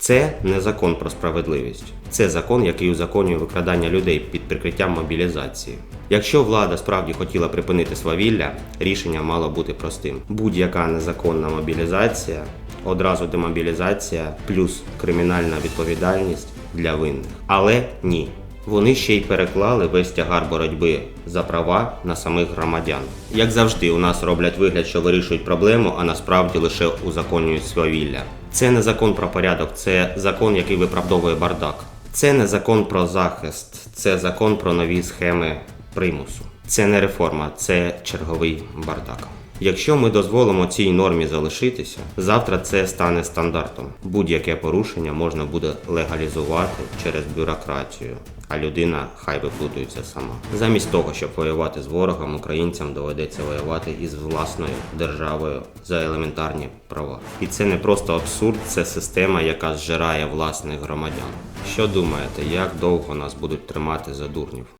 Це не закон про справедливість. Це закон, який узаконює викрадання людей під прикриттям мобілізації. Якщо влада справді хотіла припинити свавілля, рішення мало бути простим. Будь-яка незаконна мобілізація, одразу демобілізація, плюс кримінальна відповідальність для винних. Але ні. Вони ще й переклали весь тягар боротьби за права на самих громадян. Як завжди, у нас роблять вигляд, що вирішують проблему, а насправді лише узаконюють свавілля. Це не закон про порядок, це закон, який виправдовує бардак. Це не закон про захист, це закон про нові схеми примусу. Це не реформа, це черговий бардак. Якщо ми дозволимо цій нормі залишитися, завтра це стане стандартом. Будь-яке порушення можна буде легалізувати через бюрократію, а людина хай виплутується сама. Замість того, щоб воювати з ворогом, українцям доведеться воювати із власною державою за елементарні права. І це не просто абсурд, це система, яка зжирає власних громадян. Що думаєте, як довго нас будуть тримати за дурнів?